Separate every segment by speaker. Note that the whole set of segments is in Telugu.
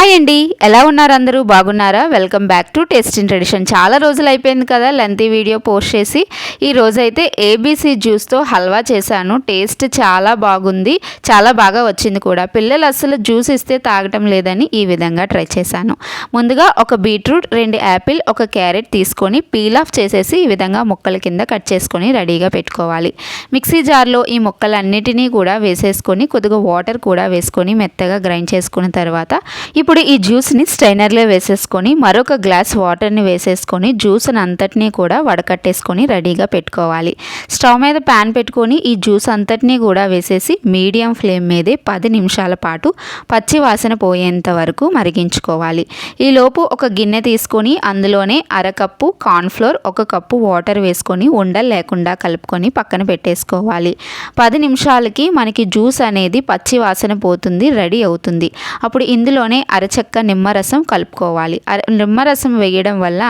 Speaker 1: హాయ్ అండి. ఎలా ఉన్నారు అందరూ? బాగున్నారా? Welcome back to taste in tradition చాలా రోజులు అయిపోయింది కదా లెంతీ వీడియో పోస్ట్ చేసి. ఈ రోజైతే ఏబీసీ జ్యూస్తో హల్వా చేశాను. టేస్ట్ చాలా బాగుంది. చాలా బాగా వచ్చింది కూడా. పిల్లలు అసలు జ్యూస్ ఇస్తే తాగటం లేదని ఈ విధంగా ట్రై చేశాను. ముందుగా ఒక బీట్రూట్ రెండు యాపిల్ ఒక క్యారెట్ తీసుకొని పీల్ ఆఫ్ చేసేసి ఈ విధంగా ముక్కల కింద కట్ చేసుకొని రెడీగా పెట్టుకోవాలి. మిక్సీ జార్లో ఈ ముక్కలన్నిటినీ కూడా వేసేసుకొని కొద్దిగా వాటర్ కూడా వేసుకొని మెత్తగా గ్రైండ్ చేసుకున్న తర్వాత ఇప్పుడు ఇప్పుడు ఈ జ్యూస్ని స్ట్రైనర్లో వేసేసుకొని మరొక గ్లాస్ వాటర్ని వేసేసుకొని జ్యూస్ని అంతటినీ కూడా వడకట్టేసుకొని రెడీగా పెట్టుకోవాలి. స్టవ్ మీద ప్యాన్ పెట్టుకొని ఈ జ్యూస్ అంతటినీ కూడా వేసేసి మీడియం ఫ్లేమ్ మీదే పది నిమిషాల పాటు పచ్చి వాసన పోయేంత వరకు మరిగించుకోవాలి. ఈలోపు ఒక గిన్నె తీసుకొని అందులోనే అరకప్పు కార్న్ఫ్లోర్ ఒక కప్పు వాటర్ వేసుకొని ఉండలు లేకుండా కలుపుకొని పక్కన పెట్టేసుకోవాలి. పది నిమిషాలకి మనకి జ్యూస్ అనేది పచ్చి వాసన పోతుంది రెడీ అవుతుంది. అప్పుడు ఇందులోనే అరచక్క నిమ్మరసం కలుపుకోవాలి. అర నిమ్మరసం వేయడం వల్ల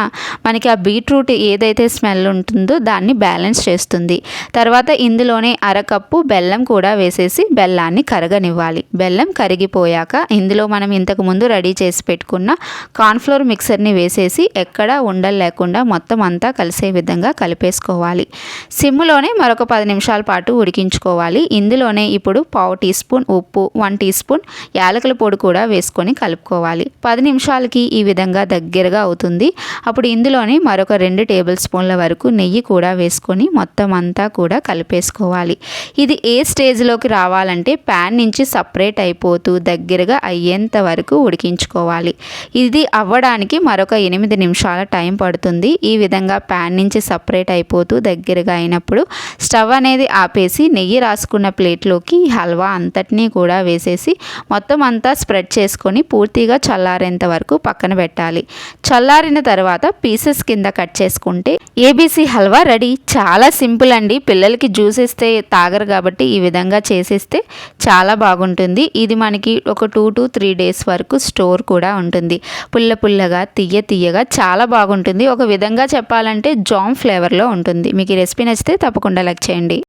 Speaker 1: మనకి ఆ బీట్రూట్ ఏదైతే స్మెల్ ఉంటుందో దాన్ని బ్యాలెన్స్ చేస్తుంది. తర్వాత ఇందులోనే అరకప్పు బెల్లం కూడా వేసేసి బెల్లాన్ని కరగనివ్వాలి. బెల్లం కరిగిపోయాక ఇందులో మనం ఇంతకు ముందు రెడీ చేసి పెట్టుకున్న కార్న్ఫ్లోర్ మిక్సర్ని వేసేసి ఎక్కడ ఉండలు లేకుండా మొత్తం అంతా కలిసే విధంగా కలిపేసుకోవాలి. సిమ్లోనే మరొక పది నిమిషాల పాటు ఉడికించుకోవాలి. ఇందులోనే ఇప్పుడు పావు టీ స్పూన్ ఉప్పు వన్ టీ స్పూన్ యాలకుల పొడి కూడా వేసుకొని కలుపుకోవాలి. పది నిమిషాలకి ఈ విధంగా దగ్గరగా అవుతుంది. అప్పుడు ఇందులోనే మరొక రెండు టేబుల్ స్పూన్ల వరకు నెయ్యి కూడా వేసుకొని మొత్తం అంతా కూడా కలిపేసుకోవాలి. ఇది ఏ స్టేజ్లోకి రావాలంటే ప్యాన్ నుంచి సపరేట్ అయిపోతూ దగ్గరగా అయ్యేంత వరకు ఉడికించుకోవాలి. ఇది అవ్వడానికి మరొక ఎనిమిది నిమిషాల టైం పడుతుంది. ఈ విధంగా ప్యాన్ నుంచి సపరేట్ అయిపోతూ దగ్గరగా అయినప్పుడు స్టవ్ అనేది ఆపేసి నెయ్యి రాసుకున్న ప్లేట్లోకి హల్వా అంతటినీ కూడా వేసేసి మొత్తం అంతా స్ప్రెడ్ చేసుకొని పూర్తిగా చల్లారేంత వరకు పక్కన పెట్టాలి. చల్లారిన తర్వాత పీసెస్ కింద కట్ చేసుకుంటే ఏబీసీ హల్వా రెడీ. చాలా సింపుల్ అండి. పిల్లలకి జ్యూస్ ఇస్తే తాగరు కాబట్టి ఈ విధంగా చేసిస్తే చాలా బాగుంటుంది. ఇది మనకి ఒక టూ టు త్రీ డేస్ వరకు స్టోర్ కూడా ఉంటుంది. పుల్ల పుల్లగా తీయ తీయగా చాలా బాగుంటుంది. ఒక విధంగా చెప్పాలంటే జామ్ ఫ్లేవర్లో ఉంటుంది. మీకు ఈ రెసిపీ నచ్చితే తప్పకుండా లైక్ చేయండి.